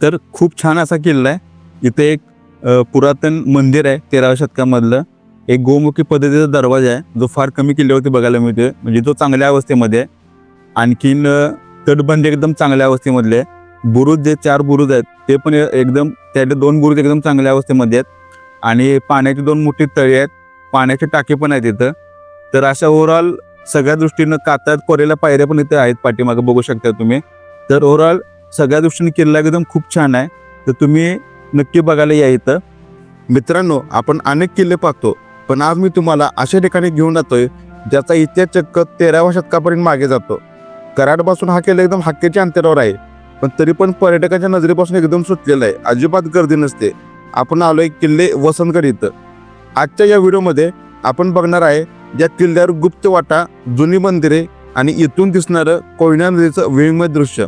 तर खूप छान असा किल्ला आहे. इथे एक पुरातन मंदिर आहे तेराव्या शतकामधलं. एक गोमुखी पद्धतीचा दरवाजा आहे. जो फार कमी किल्ल्यावरती बघायला मिळतोय. म्हणजे तो चांगल्या अवस्थेमध्ये आहे. आणखीन तटबंदी एकदम चांगल्या अवस्थेमधले आहे. बुरुज जे चार बुरुज आहेत ते पण एकदम त्यातले दोन बुरुज एकदम चांगल्या अवस्थेमध्ये आहेत. आणि पाण्याची दोन मोठी तळी आहेत. पाण्याचे टाके पण आहेत इथं. तर अशा ओव्हरऑल सगळ्या दृष्टीनं कातात कोरेला पायऱ्या पण इथे आहेत पाठीमागे बघू शकता तुम्ही. तर ओव्हरऑल सगळ्या दृष्टीने किल्ला एकदम खूप छान आहे. तर तुम्ही नक्की बघायला या इथं. मित्रांनो आपण अनेक किल्ले पाहतो पण आज मी तुम्हाला अशा ठिकाणी घेऊन जातोय ज्याचा इतिहास चक्क तेराव्या शतकापर्यंत मागे जातो. कराडपासून हा किल्ला एकदम हक्केच्या अंतरावर आहे पण तरी पण पर्यटकांच्या नजरेपासून एकदम सुटलेला आहे अजिबात गर्दी नसते. आपण आलोय किल्ले वसंतगड इथं. आजच्या या व्हिडिओमध्ये आपण बघणार आहे या किल्ल्यावर गुप्त वाटा जुनी मंदिरे आणि इथून दिसणारं कोयना नदीचं विनिमय दृश्य.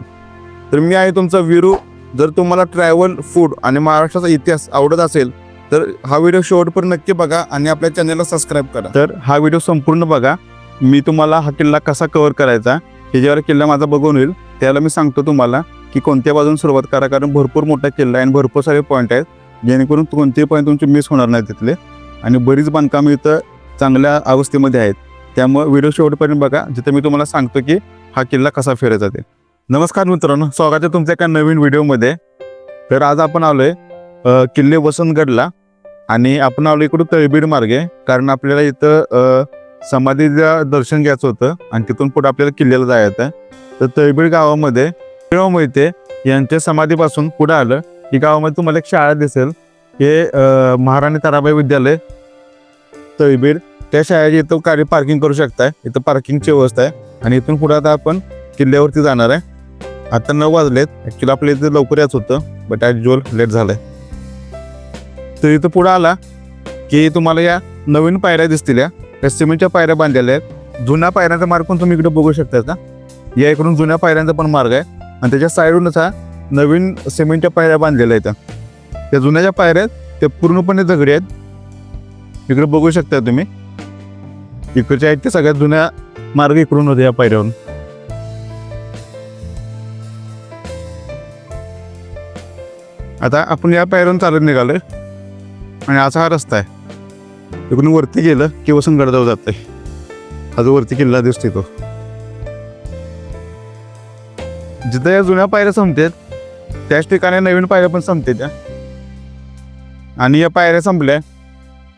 तर मी आहे तुमचा विरू जर तुम्हाला ट्रॅव्हल फूड आणि महाराष्ट्राचा इतिहास आवडत असेल तर हा व्हिडिओ शेवटपर्यंत नक्की बघा आणि आपल्या चॅनलला सबस्क्राईब करा. तर हा व्हिडिओ संपूर्ण बघा. मी तुम्हाला हा किल्ला कसा कव्हर करायचा हे जेव्हा किल्ला माझा बघून होईल त्याला मी सांगतो तुम्हाला की कोणत्या बाजून सुरुवात करा कारण भरपूर मोठा किल्ला आहे आणि भरपूर सारे पॉईंट आहेत. जेणेकरून कोणतेही पॉईंट तुमचे मिस होणार नाही तिथले. आणि बरीच बांधकामं इथं चांगल्या अवस्थेमध्ये आहेत. त्यामुळे व्हिडिओ शेवटपर्यंत बघा. जिथे मी तुम्हाला सांगतो की हा किल्ला कसा फिरायचा ते नमस्कार मित्रांनो स्वागत आहे तुमच्या एका नवीन व्हिडिओमध्ये. तर आज आपण आलो आहे किल्ले वसंतगडला आणि आपण आलो इकडून तळबीड मार्गे कारण आपल्याला इथं समाधीचं दर्शन घ्यायचं होतं आणि तिथून पुढे आपल्याला किल्ल्याला जायचं तर तळबीड गावामध्ये किंवा मोहिते यांच्या समाधीपासून पुढे आलं. की गावामध्ये तुम्हाला एक शाळा दिसेल. हे महाराणी ताराबाई विद्यालय तळबीड. त्या शाळेची इथं गाडी पार्किंग करू शकताय. इथं पार्किंगची व्यवस्था आहे. आणि इथून पुढे आता आपण किल्ल्यावरती जाणार आहे. आता नऊ वाजलेत. ॲक्च्युली आपल्या इथं लवकर याच होतं बट ॲज लेट लेट झालंय. तर इथं पुढं आला की तुम्हाला या नवीन पायऱ्या दिसतील या. सिमेंटच्या पायऱ्या बांधलेल्या आहेत. जुन्या पायऱ्यांचा मार्ग पण तुम्ही इकडे बघू शकता का या इकडून जुन्या पायऱ्यांचा पण मार्ग आहे. आणि त्याच्या साईडूनच हा नवीन सिमेंटच्या पायऱ्या बांधलेल्या आहेत. त्या जुन्या ज्या पायऱ्या आहेत. त्या पूर्णपणे दगडी आहेत. इकडे बघू शकता तुम्ही. इकडच्या आहेत त्या सगळ्यात जुन्या मार्ग इकडून होते या पायऱ्यावरून. आता आपण या पायरून चालत निघालो आणि असा हा रस्ता आहे. तिकडून वरती गेलं की वसंतगड जात आहे हा जो वरती किल्ला दिसतोय तो. जिथं या जुन्या पायऱ्या संपतात त्याच ठिकाणी नवीन पायऱ्या पण संपते त्या आणि या पायऱ्या संपल्या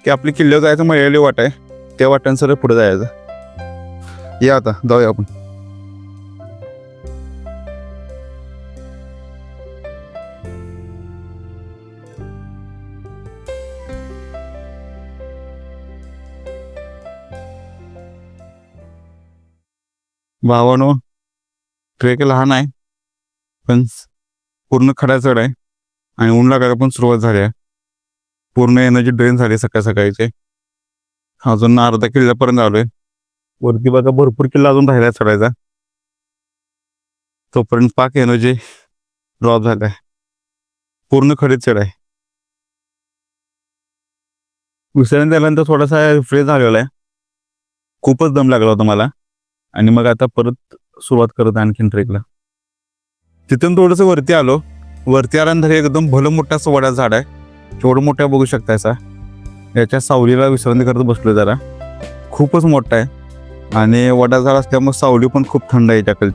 की आपली किल्ल्यावर जायचं मळलेली वाट आहे. त्या वाट्यानं पुढे जायचं. या आता जाऊया आपण. भावानो ट्रेक लहान आहे पण पूर्ण खडा चढ आहे आणि ऊन लागायला पण सुरुवात झाली आहे. पूर्ण एनर्जी ड्रेन झाली सकाळ सकाळीचे. अजून अर्धा किल्ल्यापर्यंत आलोय वरती बघा भरपूर किल्ला अजून राहिला चढायचा. तोपर्यंत पाक एनर्जी ड्रॉप झालाय पूर्ण खडीत चढ आहे. विसर्जन त्यानंतर थोडासा फ्रेश झालेला आहे. खूपच दम लागला होता मला. आणि मग आता परत सुरुवात करत आणखीन ट्रेकला तिथून थोडंसं वरती आलो. वरती आल्यानंतर एकदम भलं मोठा असं वडा झाड आहे. केवढं मोठा बघू शकता याचा याच्या सावलीला विश्रांती करत बसलो जरा. खूपच मोठा आहे. आणि वडा झाड असल्यामुळे सावली पण खूप थंड आहे याच्याकडे.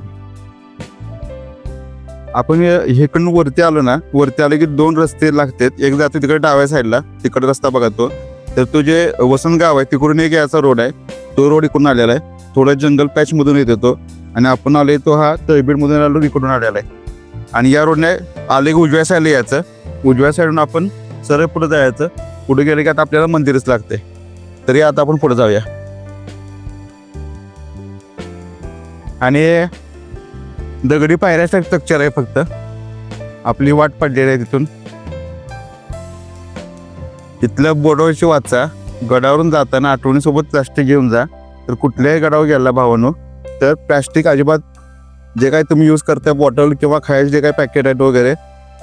आपण हेकडून वरती आलो ना वरती आले की दोन रस्ते लागतात. एक जातो तिकडे डाव्या साईडला तिकडे रस्ता बघा तो. तर तो जे वसंत गाव आहे तिकडून एक याचा रोड आहे. तो रोड इकडून आलेला आहे. थोडा जंगल पॅचमधून येत येतो आणि आपण आलो तो हा तळबीडमधून आलो इकडून आलेला आहे. आणि या रोडने आले की उजव्या साईडला यायचं. उजव्या साईडून आपण सरळ पुढे जायचं. पुढे गेले की आता आपल्याला मंदिरच लागते तरी आता आपण पुढे जाऊया. आणि दगडी पायऱ्या स्ट्रक्चर आहे फक्त. आपली वाट पडलेली आहे तिथून. तिथल्या बोर्डवरची वाचा. गडावरून जाताना आठवणीसोबत प्लास्टिक घेऊन जा. तर कुठल्याही गडावर गेला भावानो तर प्लॅस्टिक अजिबात जे काही तुम्ही यूज करता बॉटल किंवा खायचे जे काही पॅकेट आहेत वगैरे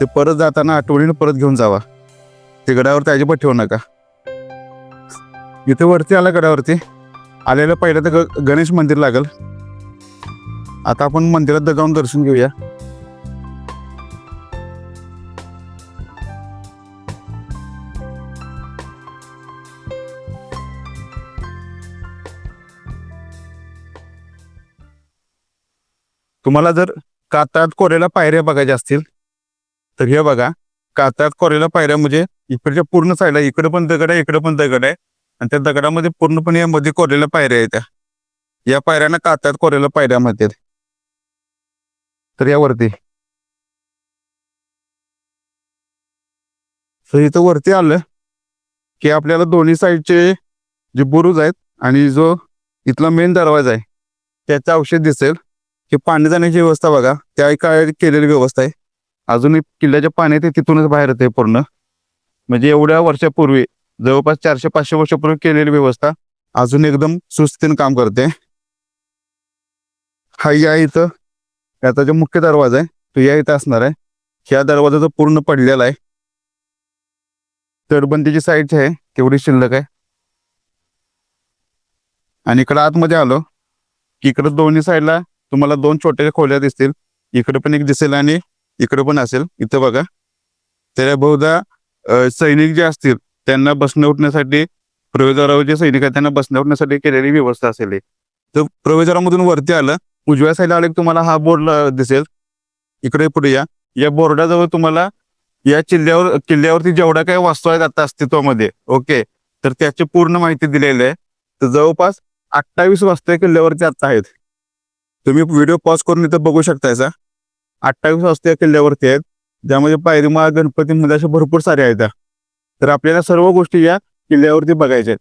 ते परत जाताना आठवणीनं परत घेऊन जावा. ते गडावरती अजिबात ठेवू नका. इथे वरती आला गडावरती. आलेलं पहिलं तर ग- गणेश मंदिर लागल. आता आपण मंदिरात दगावून दर्शन घेऊया. तुम्हाला जर कातळात कोरेला पायऱ्या बघायच्या असतील तर हे बघा. कातळात कोरेला पायऱ्या म्हणजे इकडच्या पूर्ण साईडला इकडे पण दगड आहे इकडे पण दगड आहे. आणि त्या दगडामध्ये पूर्णपणे या मध्ये कोरलेल्या पायऱ्या आहेत त्या. या पायऱ्यांना कातळात कोरेला पायऱ्या म्हणतात. तर यावरती. तर इथं वरती आलं की आपल्याला दोन्ही साईडचे जे बुरुज आहेत आणि जो इथला मेन दरवाजा आहे त्याचं औषध दिसेल. हे पाणी जाण्याची व्यवस्था बघा. त्या काय केलेली व्यवस्था आहे. अजूनही किल्ल्याच्या पाणी तिथूनच बाहेर येते पूर्ण. म्हणजे एवढ्या वर्षापूर्वी जवळपास चारशे पाचशे वर्षापूर्वी केलेली व्यवस्था अजून एकदम सुस्तीनं काम करते. हा या इथं याचा जो मुख्य दरवाजा आहे तो या इथं असणार आहे. ह्या दरवाजा जो पूर्ण पडलेला आहे तटबंदीची साईड आहे तेवढी शिल्लक आहे. आणि इकडं आतमध्ये आलो की इकडं दोन्ही साईडला तुम्हाला दोन छोट्या खोल्या दिसतील. इकडे पण एक दिसेल आणि इकडे पण असेल. इथं बघा. त्याला बहुधा सैनिक जे असतील त्यांना बसणे उठण्यासाठी प्रवेशद्वारावर जे सैनिक आहेत त्यांना बसण्या उठण्यासाठी केलेली व्यवस्था असेल तर प्रवेशद्वारामधून वरती आलं. उजव्या साईडला आले तुम्हाला हा बोर्ड दिसेल. इकडे पुढे या. या बोर्डाजवळ तुम्हाला या किल्ल्यावर किल्ल्यावरती जेवढ्या काही वास्तू आहेत आता अस्तित्वामध्ये ओके. तर त्याची पूर्ण माहिती दिलेली आहे. तर जवळपास अठ्ठावीस वास्तू किल्ल्यावरती आता आहेत. तुम्ही व्हिडिओ पॉज करून इथं बघू शकताय सा अठ्ठावीस वाजता या किल्ल्यावरती आहेत. ज्यामध्ये पायरीमा गणपतीमध्ये म्हणजे अशा भरपूर साऱ्या आहेत तर आपल्याला सर्व गोष्टी या किल्ल्यावरती बघायच्या आहेत.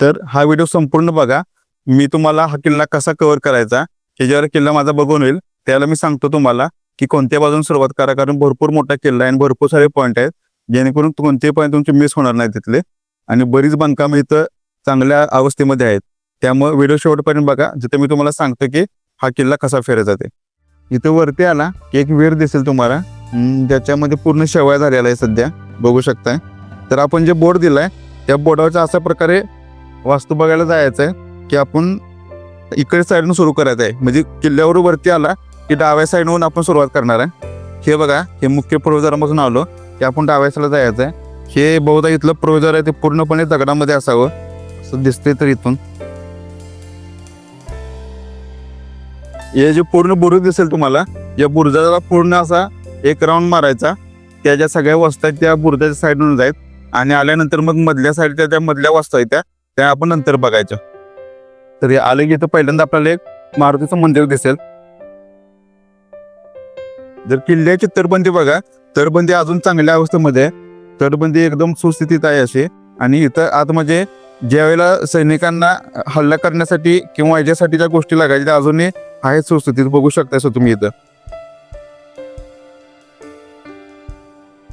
तर हा व्हिडिओ संपूर्ण बघा. मी तुम्हाला हा किल्ला कसा कव्हर करायचा ह्याच्यावर किल्ला माझा बघून होईल. त्याला मी सांगतो तुम्हाला की कोणत्या बाजून सुरुवात करा कारण भरपूर मोठा किल्ला आहे आणि भरपूर सारे पॉईंट आहेत. जेणेकरून कोणते पॉईंट तुमचे मिस होणार नाही तिथले. आणि बरीच बांधकाम इथं चांगल्या अवस्थेमध्ये आहेत. त्यामुळे व्हिडिओ शेवटपर्यंत बघा. जिथे मी तुम्हाला सांगतो की हा किल्ला कसा फेरायचा ते. इथं वरती आला की एक विहीर दिसेल तुम्हाला. ज्याच्यामध्ये पूर्ण शेवया झालेला आहे सध्या. बघू शकताय. तर आपण जे बोर्ड दिलाय त्या बोर्डावरच्या अशा प्रकारे वास्तू बघायला जायचं आहे की आपण इकडे साईडनं सुरू करायचं आहे म्हणजे किल्ल्यावर वरती आला की डाव्या साईडहून आपण सुरुवात करणार आहे. हे बघा हे मुख्य प्रवेशद्वारापासून आलो की आपण डाव्या साईडला जायचं आहे हे बहुधा इथलं प्रवेशद्वार आहे ते पूर्णपणे दगडामध्ये असावं. असं दिसते तर इथून. हे जे पूर्ण बुरुज दिसेल तुम्हाला या बुरुजाला पूर्ण असा एक राऊंड मारायचा. त्या ज्या सगळ्या वस्त आहेत त्या बुरुजाच्या साईडून जायत आणि आल्यानंतर मग मधल्या साईडच्या त्या मधल्या वस्ता आहेत त्या त्या आपण नंतर बघायच्या तर हे आलं की इथं पहिल्यांदा आपल्याला एक मारुतीचं मंदिर दिसेल. जर किल्ल्याची तरबंदी बघा तरबंदी अजून चांगल्या अवस्थेमध्ये आहे. तटबंदी एकदम सुस्थितीत आहे अशी. आणि इथं आत म्हणजे ज्या वेळेला सैनिकांना हल्ला करण्यासाठी किंवा याच्यासाठी ज्या गोष्टी लागायच्या त्या अजूनही आहे सुस्थितीत बघू शकताय सो तुम्ही इथं.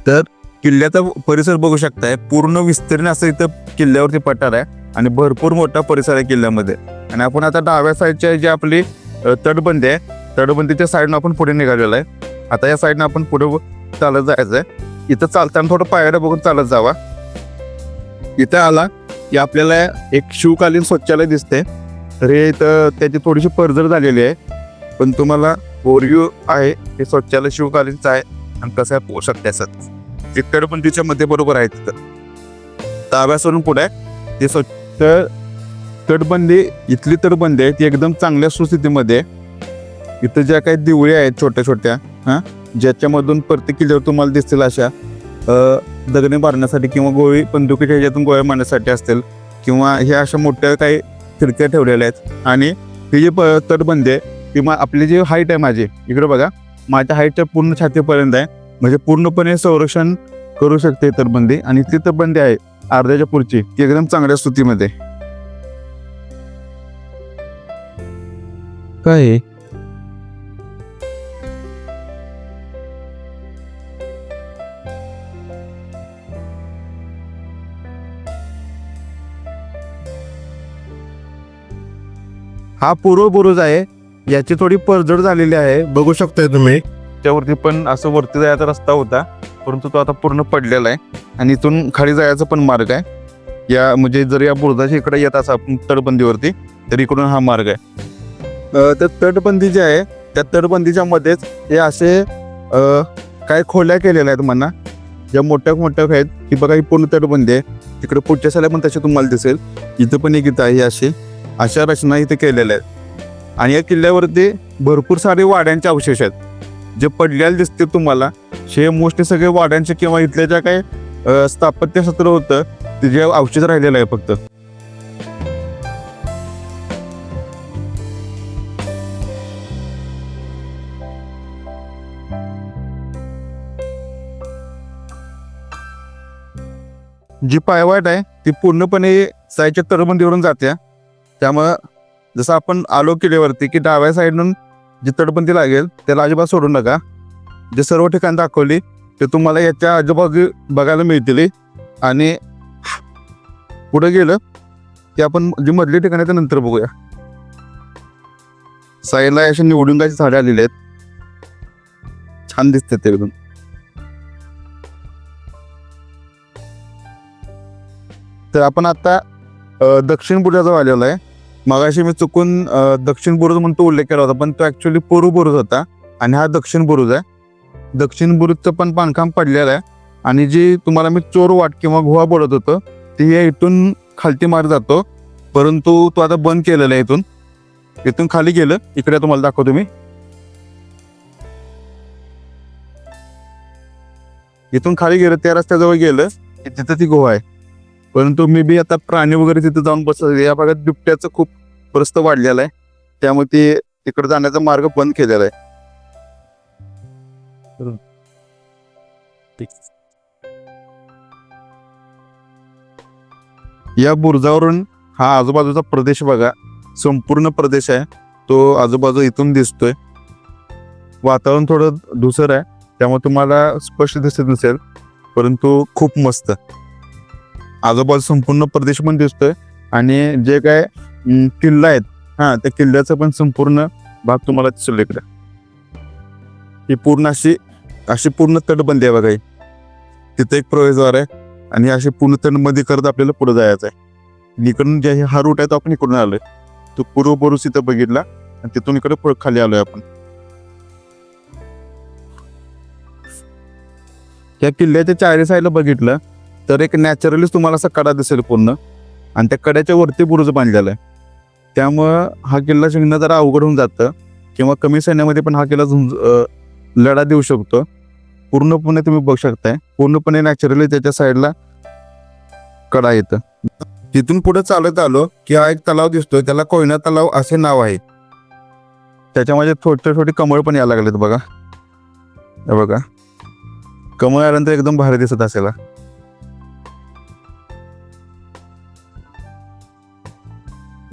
तर किल्ल्याचा परिसर बघू शकताय. पूर्ण विस्तीर्ण असं इथं किल्ल्यावरती पठार आहे आणि भरपूर मोठा परिसर आहे किल्ल्यामध्ये. आणि आपण आता डाव्या साईडच्या जी आपली तटबंदी आहे तटबंदीच्या साईडनं आपण पुढे निघालेलो आहे. आता या साईडनं आपण पुढे चालत जायचं आहे इथं चालताना थोडं पायऱ्या बघून चालत जावा. इथं आला की आपल्याला एक शिवकालीन शौचालय दिसते तर हे इथं त्याची थोडीशी परजर झालेली आहे. पण तुम्हाला ओरिओ आहे हे स्वच्छालय शिवकालीनचं आहे आणि कसं आहे पोषक त्याचं. ते तटबंदीच्या मध्ये बरोबर आहे तिथं. ताब्यासरून पुढे आहे ते स्वच्छ तटबंदी इथली तटबंदी आहे ती एकदम चांगल्या सुस्थितीमध्ये. आहे. इथं ज्या काही दिवळ्या आहेत छोट्या छोट्या हां ज्याच्यामधून प्रत्येक किल्ल्यावर तुम्हाला दिसतील अशा अ, दगडे मारण्यासाठी किंवा गोळी बंदुकीच्या ह्याच्यातून गोळ्या मारण्यासाठी असतील किंवा ह्या अशा मोठ्या काही खिडक्या ठेवलेल्या आहेत. आणि ही जी प- तटबंदी आहे ती मग आपली जी हाईट आहे माझी इकडे बघा माझ्या हाईटच्या पूर्ण छातीपर्यंत आहे. म्हणजे पूर्णपणे संरक्षण करू शकते तटबंदी. आणि ती तटबंदी आहे अर्ध्याच्या पुढची ती एकदम चांगल्या स्थितीमध्ये आहे. काय हा पूर्व बुरुज आहे. याची थोडी पडझड झालेली आहे. बघू शकताय तुम्ही. त्यावरती पण असं वरती जायचा रस्ता होता. परंतु तो आता पूर्ण पडलेला आहे. आणि इथून खाली जायचा पण मार्ग आहे. या म्हणजे जर या बुरुजाच्या इकडे येत असा आपण तटबंदीवरती तर इकडून हा मार्ग आहे. तर तटबंदी जी आहे त्या तटबंदीच्या मध्येच हे असे काय खोल्या केलेल्या आहेत म्हणा. ज्या मोठ्या मोठ्या आहेत. की बघा ही पूर्ण तटबंदी आहे. तिकडे पुढच्या साल्या पण तशी तुम्हाला दिसेल. इथं पण एक इथं आहे अशी. अशा रचना इथे केलेल्या आहेत. आणि या किल्ल्यावरती भरपूर सारे वाड्यांचे अवशेष आहेत. जे पडलेले दिसते तुम्हाला हे मोस्टली सगळे वाड्यांचे किंवा इथल्या ज्या काही अ, स्थापत्य सत्र होतं ते जे अवशेष राहिलेलं आहे फक्त. जी पायवाट आहे ती पूर्णपणे साईच्या तरबंदीवरून जाते. त्यामुळं जसं आपण आलो किल्ल्यावरती की डाव्या साईडून जी तटबंदी लागेल त्याला अजिबात सोडू नका. जे सर्व ठिकाण दाखवली ते तुम्हाला याच्या आजूबाजू बघायला मिळतील. आणि पुढे गेलं की आपण जी मधली ठिकाण आहे ते नंतर बघूया. साईडला अशा निवडुंगाची झाडे आलेली आहेत. छान दिसते ते एकदम तर आपण आता दक्षिण दक्षिण जवळ आलेलो आहे. मगाशी मी चुकून दक्षिण बुरुज म्हणून तो उल्लेख केला होता पण तो ऍक्च्युली पूर्व बुरुज होता आणि हा दक्षिण बुरुज आहे. दक्षिण बुरुजचं पण बांधकाम पडलेलं आहे आणि जी तुम्हाला मी चोर वाट किंवा गुहा बोलत होतो ती या इथून खालती मार जातो परंतु तो आता बंद केलेला आहे इथून. इथून खाली गेलं इकडे तुम्हाला दाखवतो मी. इथून खाली गेलं त्या रस्त्याजवळ गेलं की तिथं ती गुहा आहे. परंतु मी बी आता प्राणी वगैरे तिथे जाऊन बसत या भागात बिबट्याचं खूप प्रस्त वाढलेला आहे. त्यामुळे ते तिकडे जाण्याचा मार्ग बंद केलेला आहे. या बुरुजावरून हा आजूबाजूचा प्रदेश बघा. संपूर्ण प्रदेश आहे. तो आजूबाजू इथून दिसतोय. वातावरण थोडं धुसर आहे. त्यामुळे तुम्हाला स्पष्ट दिसत नसेल. परंतु खूप मस्त. आजूबाजू संपूर्ण प्रदेश पण दिसतोय. आणि जे काय किल्ला आहेत हा त्या किल्ल्याचा पण संपूर्ण भाग तुम्हाला दिसेल इकडे. ही पूर्ण अशी अशी पूर्ण तटबंदी आहे बघा ही. तिथे एक प्रवेशद्वार आहे आणि अशी पूर्ण तटबंदी करत आपल्याला पुढे जायचं आहे इकडून जे हा रूट आहे तो आपण इकडून आलोय. तो पूर्वपुरुष इथं बघितला आणि तिथून इकडे खाली आलोय आपण. या किल्ल्याच्या चारी साईडला बघितलं तर एक नॅचरलीच तुम्हाला असा कडा दिसेल पूर्ण. आणि त्या कड्याच्या वरती बुरुज बांधलेला आहे. त्यामुळं हा किल्ला जिंकणं जरा अवघड होऊन जातं. किंवा कमी सैन्यामध्ये पण हा किल्ला झुंज लढा देऊ शकतो. पूर्णपणे तुम्ही बघू शकताय. पूर्णपणे नॅचरली त्याच्या साईडला कडा येतं. तिथून पुढे चालत आलो की हा एक तलाव दिसतोय. त्याला कोयना तलाव असे नाव आहे. त्याच्यामध्ये छोटे छोटे कमळ पण यायला लागलेत बघा. बघा. कमळ आल्यानंतर एकदम भारी दिसत असेल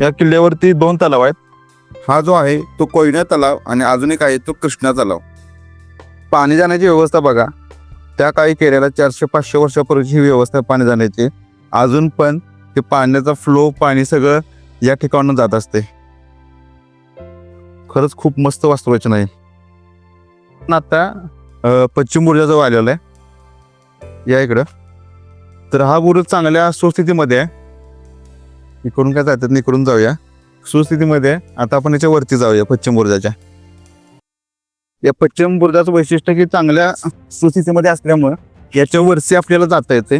या किल्ल्यावरती दोन तलाव आहेत. हा जो आहे तो कोयना तलाव आणि अजून एक आहे तो कृष्णा तलाव. पाणी जाण्याची व्यवस्था बघा. त्या काही केलेल्या चारशे पाचशे वर्षापूर्वीची ही व्यवस्था आहे पाणी जाण्याची. अजून पण ते पाण्याचा फ्लो पाणी सगळं या ठिकाणून जात असते. खरंच खूप मस्त वास्तुरचना आहे. आता पश्चिम बुर्जाजवळ आलेला आहे. या इकडं. तर हा बुरुज चांगल्या सुस्थितीमध्ये आहे. इकडून काय जातात? इकडून जाऊया. सुस्थितीमध्ये आता आपण याच्या वरती जाऊया पश्चिम बुर्जाच्या. या पश्चिम बुर्जाचं वैशिष्ट्य की चांगल्या सुस्थितीमध्ये असल्यामुळं याच्या वरती आपल्याला जाता येते.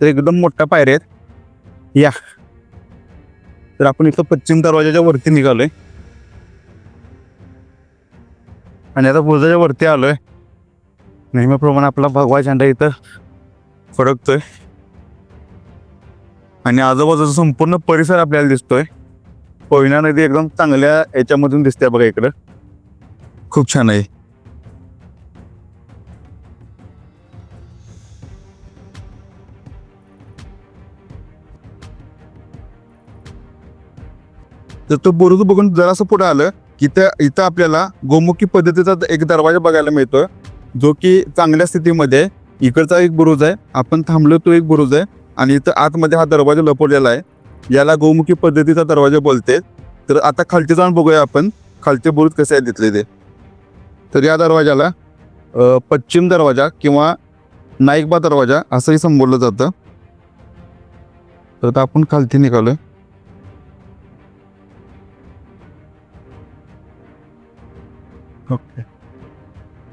तर एकदम मोठा पायऱ्या आहेत. या. तर आपण इथं पश्चिम दरवाजाच्या वरती निघालोय. आणि आता बुर्जाच्या वरती आलोय. नेहमीप्रमाणे आपला भगवा झेंडा इथं फडकतोय. आणि आजूबाजूचा संपूर्ण परिसर आपल्याला दिसतोय. कोयना नदी एकदम चांगल्या याच्यामधून दिसते बघा इकडं. खूप छान आहे. तर तो बुरुज बघून जरासं पुढे आलं की त्या इथं आपल्याला गोमुखी पद्धतीचा एक दरवाजा बघायला मिळतोय. जो की चांगल्या स्थितीमध्ये इकडचा एक बुरुज आहे. आपण थांबलो तो एक बुरुज आहे. आणि इथं आतमध्ये हा दरवाजा लपवलेला आहे. याला गोमुखी पद्धतीचा दरवाजा बोलते. तर आता खालचे जाऊन बघूया आपण. खालचे बुरुज कसे आहेत तिथले ते. तर या दरवाजाला पश्चिम दरवाजा किंवा नाईकबा दरवाजा असंही संबोधलं जातं. तर आता आपण खालती निघालोय. ओके.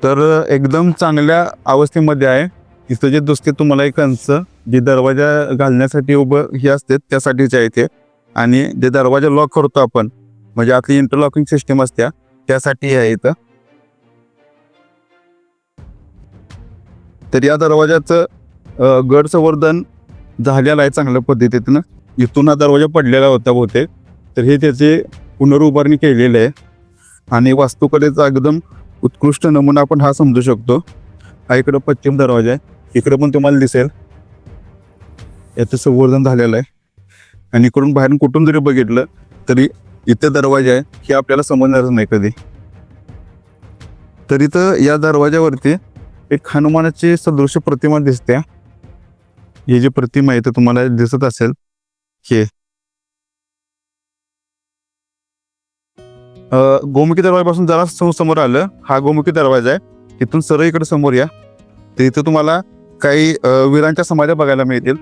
तर एकदम चांगल्या अवस्थेमध्ये आहे. इथं जे दुसरे तुम्हाला एक कंच जे दरवाजा घालण्यासाठी उभं हे असते त्यासाठीचे आहे ते. आणि जे दरवाजा लॉक करतो आपण म्हणजे आपली इंटरलॉकिंग सिस्टीम असत्या त्यासाठी आहे इथं. तर या दरवाजाचं गडसंवर्धन गड संवर्धन झालेलं आहे चांगल्या पद्धतीनं इथून हा दरवाजा पडलेला होता बहुतेक. तर हे त्याचे पुनरुभारणी केलेली आहे. आणि वास्तुकलेचा एकदम उत्कृष्ट नमुना आपण हा समजू शकतो. हा इकडं पश्चिम दरवाजा आहे. इकडं पण तुम्हाला दिसेल. याचं संवर्धन झालेलं आहे. आणि इकडून बाहेरून कुठून जरी बघितलं तरी इथे दरवाजा आहे हे आपल्याला समजणारच नाही कधी. तर इथं या दरवाजावरती एक हनुमानाची सदृश प्रतिमा दिसते. ही जी प्रतिमा आहे ते तुम्हाला दिसत असेल हे. गोमुखी दरवाजापासून जरा सम- समोर आलं. हा गोमुखी दरवाजा आहे. तिथून सरळ इकडे समोर या. तर इथं तुम्हाला काही वीरांच्या समाध्या बघायला मिळतील.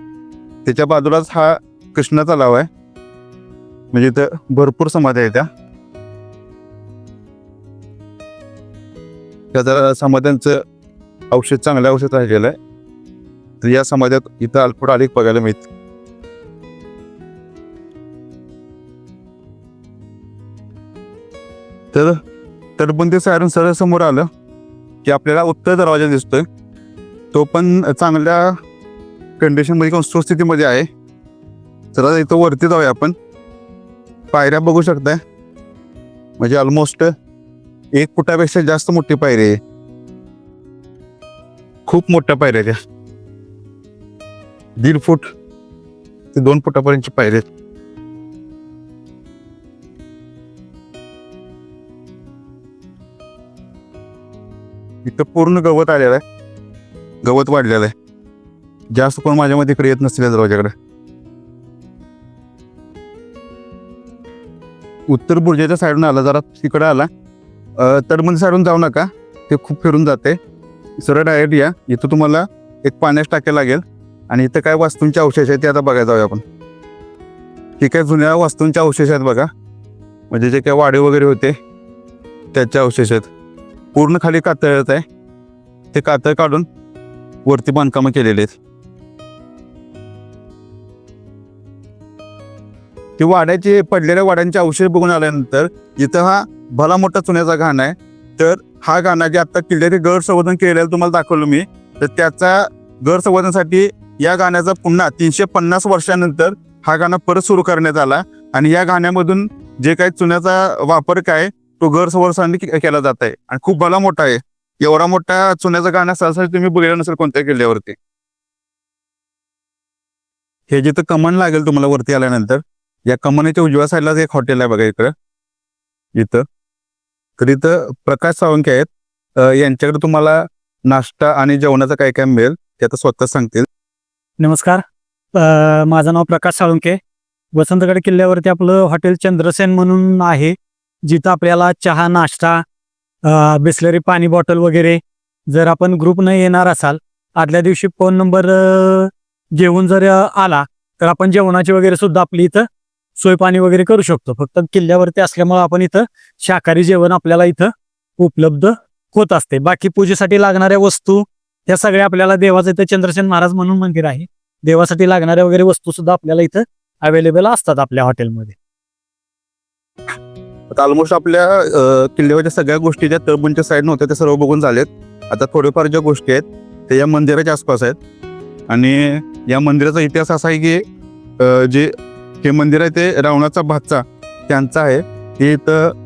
त्याच्या बाजूलाच हा कृष्णाचा लाव आहे. म्हणजे इथं भरपूर समाध्या आहेत त्या. जरा समाध्यांचं औषध चांगलं औषध राहिलेलं आहे. तर या समाजात इथं अल्पड अधिक बघायला मिळत तर तटबंदी सायरन सरळ समोर आलं की आपल्याला उत्तर दरवाजा दिसतोय. तो पण चांगल्या कंडिशनमध्ये किंवा सुस्थितीमध्ये आहे. तर इथं वरती जाऊया आपण. पायऱ्या बघू शकताय. म्हणजे ऑलमोस्ट एक फुटापेक्षा जास्त मोठी पायरी आहे. खूप मोठ्या पायऱ्या त्या दीड फूट ते दोन फुटापर्यंतची पायरी आहेत. इथं पूर्ण गवत आलेलं आहे. गवत वाढलेलं आहे. जास्त कोण माझ्या मध्ये इकडे येत नसले दरवाजाकडे उत्तर बुर्जाच्या साईडून आला जरा तिकडे आला. अ, साईडून जाऊ नका. ते खूप फिरून जाते. सरळ डायरेक्ट या. इथं तुम्हाला एक पाण्यास टाके लागेल. आणि इथं काय वास्तूंचे अवशेष आहेत ते आता बघायला जाऊया आपण. हे काय जुन्या वास्तूंचे अवशेष आहेत बघा. म्हणजे जे काय वाडे वगैरे होते त्याचे अवशेष आहेत. पूर्ण खाली कातळत आहे. ते कातळ काढून वरती बांधकामं केलेले आहेत. ते वाड्याचे पडलेल्या वाड्यांचे अवशेष बघून आल्यानंतर इथं हा भला मोठा चुन्याचा घाण आहे. तर हा घाणा जे आता किल्ल्याचे गड संवर्धन केलेलं तुम्हाला दाखवलं मी तर त्याचा गड संवर्धनासाठी या गाण्याचा पुन्हा तीनशे पन्नास वर्षानंतर हा गाणं परत सुरू करण्यात आला आणि या गाण्यामधून जे काही चुन्याचा वापर काय तो गड संवर्धनासाठी केला जात आहे. आणि खूप भला मोठा आहे. एवढा मोठा चुन्याचा गाणं सहसा तुम्ही बघितलं नसेल कोणत्या किल्ल्यावरती? हे जिथं कमान लागेल तुम्हाला वरती आल्यानंतर या कमानीच्या उजव्या साईडलाच एक हॉटेल आहे बघा इकडं. इथं. तर इथं प्रकाश सावंके आहेत. यांच्याकडे तुम्हाला नाश्ता आणि जेवणाचं काय काय मिळेल ते आता स्वतः सांगतील. नमस्कार. माझं नाव प्रकाश साळुंके वसंतगड किल्ल्यावरती आपलं हॉटेल चंद्रसेन म्हणून आहे. जिथं आपल्याला चहा नाश्ता बिस्लरी पाणी बॉटल वगैरे जर आपण ग्रुपनं येणार असाल आदल्या दिवशी फोन नंबर घेऊन जर आला तर आपण जेवणाची वगैरे सुद्धा आपली इथं सोय पाणी वगैरे करू शकतो. फक्त किल्ल्यावरती असल्यामुळे आपण इथं शाकाहारी जेवण आपल्याला इथं उपलब्ध होत असते. बाकी पूजेसाठी लागणाऱ्या वस्तू त्या सगळ्या आपल्याला देवाचं इथं चंद्रसेन महाराज म्हणून मंदिर आहे. देवासाठी लागणाऱ्या वगैरे वस्तू सुद्धा आपल्याला इथं अवेलेबल असतात आपल्या हॉटेलमध्ये आता ऑलमोस्ट आपल्या किल्ल्यावरच्या सगळ्या गोष्टी ज्या तळबुंच्या साईडनं होत्या त्या सर्व बघून झालेत. आता थोडेफार ज्या गोष्टी आहेत त्या या मंदिराच्या आसपास आहेत. आणि या मंदिराचा इतिहास असा आहे की जे हे मंदिर आहे ते रावणाचा भातचा त्यांचा आहे. ते इथं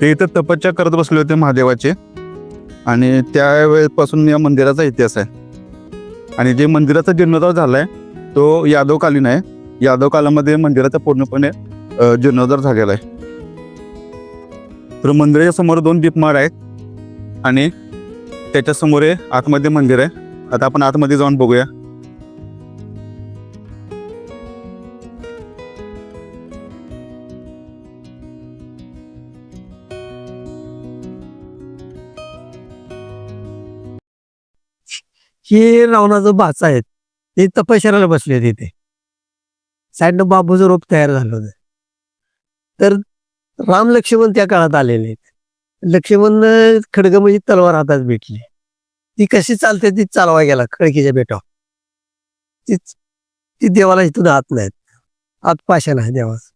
ते इथं तपस्या करत बसले होते महादेवाचे. आणि त्यावेळेपासून या मंदिराचा इतिहास आहे. आणि जे मंदिराचा जीर्णोद्धार आहे तो यादवकालीन आहे. यादव कालामध्ये मंदिराचा पूर्णपणे जीर्णोद्धार झालेला आहे. तर मंदिराच्या समोर दोन दीपमाळ आहेत आणि त्याच्यासमोर आतमध्ये मंदिर आहे. आता आपण आतमध्ये जाऊन बघूया. हे रावणाचं भाचा आहेत. ते तपश्चर्याला बसले तिथे साईडनं बाबूचं रोप तयार झालं होतं. तर राम लक्ष्मण त्या काळात आलेले आहेत. लक्ष्मण खडग म्हणजे तलवार हातात भेटली. ती कशी चालते ती चालवा गेला खडकीच्या बेटावर. ती ती देवाला इथून हात नाहीत. आत पाषाण आहे देवाच.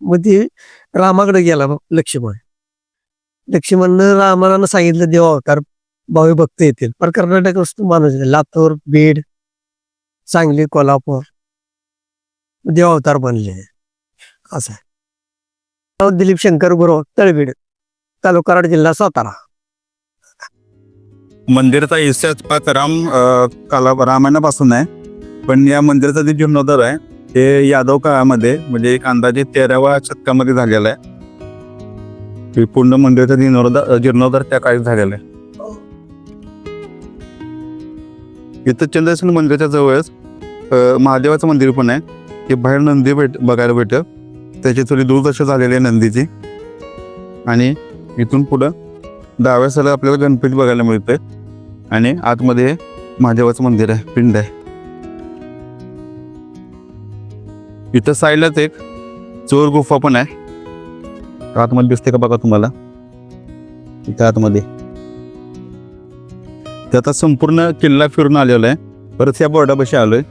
मग ती रामाकडे गेला लक्ष्मण. लक्ष्मणनं रामाला सांगितलं देवा अवतार भावी भक्त येतील. पण कर्नाटक वस्तू माणूस लातूर बीड सांगली कोल्हापूर. देवावतार बनले. असं आहे. दिलीप शंकर गुरव तळबीड तालुका कराड जिल्हा सातारा. मंदिराचा इतिहास पाच राम काला रामायणापासून आहे. पण या मंदिराचा जे जीर्णोद्धार आहे ते यादव काळामध्ये म्हणजे एक अंदाजे तेराव्या शतकामध्ये झालेला आहे. हे पूर्ण मंदिराचा जीर्णोद्धार जीर्णोद्धार त्या काळी झालेला आहे. इथं चंद्रसेन मंदिराच्या जवळच महादेवाचं मंदिर पण आहे. ते बाहेर नंदी भेट बघायला भेटत. त्याची थोडी दुर्दशा झालेली आहे नंदीची. आणि इथून पुढं डाव्या साईडला आपल्याला गणपती बघायला मिळतोय. आणि आतमध्ये महादेवाचं मंदिर आहे पिंड आहे. इथं साईडलाच एक चोर गुफा पण आहे. आतमध्ये दिसते का बघा तुम्हाला? इथं आतमध्ये. ते आता संपूर्ण किल्ला फिरून आलेलो आहे. परत या बोर्डापाशी आलोय.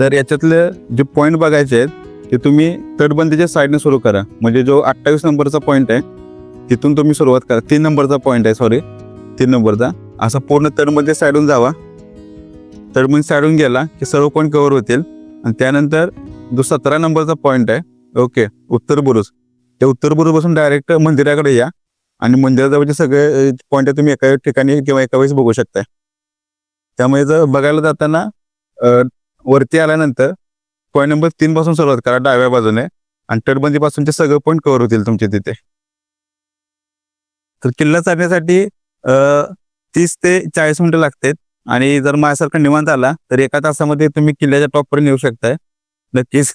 तर याच्यातले जे पॉईंट बघायचे आहेत ते तुम्ही तटबंदीच्या साईडने सुरू करा. म्हणजे जो अठ्ठावीस नंबरचा पॉईंट आहे तिथून तुम्ही सुरुवात करा. तीन नंबरचा पॉईंट आहे सॉरी तीन नंबरचा. असा पूर्ण तटबंदी साईडून जावा. तटबंदी साईडून गेला की सर्व पॉईंट कव्हर होतील. आणि त्यानंतर जो सतरा नंबरचा पॉईंट आहे ओके उत्तर बुरुज. त्या उत्तर बुरुजपासून डायरेक्ट मंदिराकडे या. आणि मंदिराजवळचे सगळे पॉईंट तुम्ही एका ठिकाणी किंवा एका वेळेस बघू शकताय. त्यामुळे जर बघायला जाताना वरती आल्यानंतर पॉईंट नंबर तीन पासून सुरुवात करा डाव्या बाजूने. आणि तटबंदीपासूनचे सगळे पॉईंट कव्हर होतील तुमचे तिथे. तर किल्ला चढण्यासाठी तीस ते चाळीस मिनिटं लागतात. आणि जर माझ्यासारखा निवांत आला तर एका तासामध्ये तुम्ही किल्ल्याच्या टॉपपर्यंत येऊ शकताय. नक्कीच.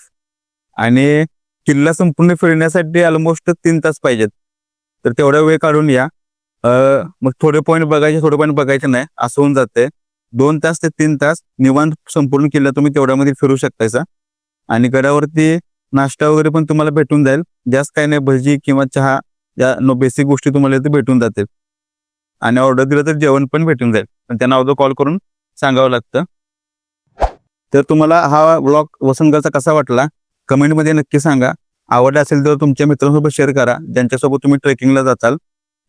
आणि किल्ला संपूर्ण फिरण्यासाठी ऑलमोस्ट तीन तास पाहिजेत. तर तेवढा वेळ काढून या. मग थोडे पॉईंट बघायचे थोडे पॉईंट बघायचे नाही असं होऊन जाते दोन तास ते तीन तास निवांत संपूर्ण किल्ला तुम्ही तेवढ्यामध्ये फिरू शकतायसा आणि गडावरती नाश्ता वगैरे पण तुम्हाला भेटून जाईल. जास्त काही नाही भजी किंवा चहा या नो बेसिक गोष्टी तुम्हाला इथे भेटून जातील. आणि ऑर्डर दिलं तर जेवण पण भेटून जाईल. पण त्यांना अगोदर कॉल करून सांगावं लागतं. तर तुम्हाला हा ब्लॉग वसंतगडचा कसा वाटला? कमेंटमध्ये नक्की सांगा. आवडला असेल तर तुमच्या मित्रांसोबत शेअर करा. ज्यांच्यासोबत तुम्ही ट्रेकिंगला जाताल.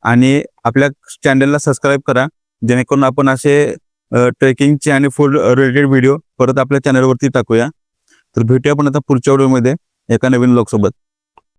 आणि आपल्या चॅनलला सबस्क्राईब करा. जेणेकरून आपण असे ट्रेकिंगचे आणि फूड रिलेटेड व्हिडिओ परत आपल्या चॅनलवरती टाकूया. तर भेटूया पण आता पुढच्या व्हिडिओमध्ये एका नवीन लोकसोबत सोबत.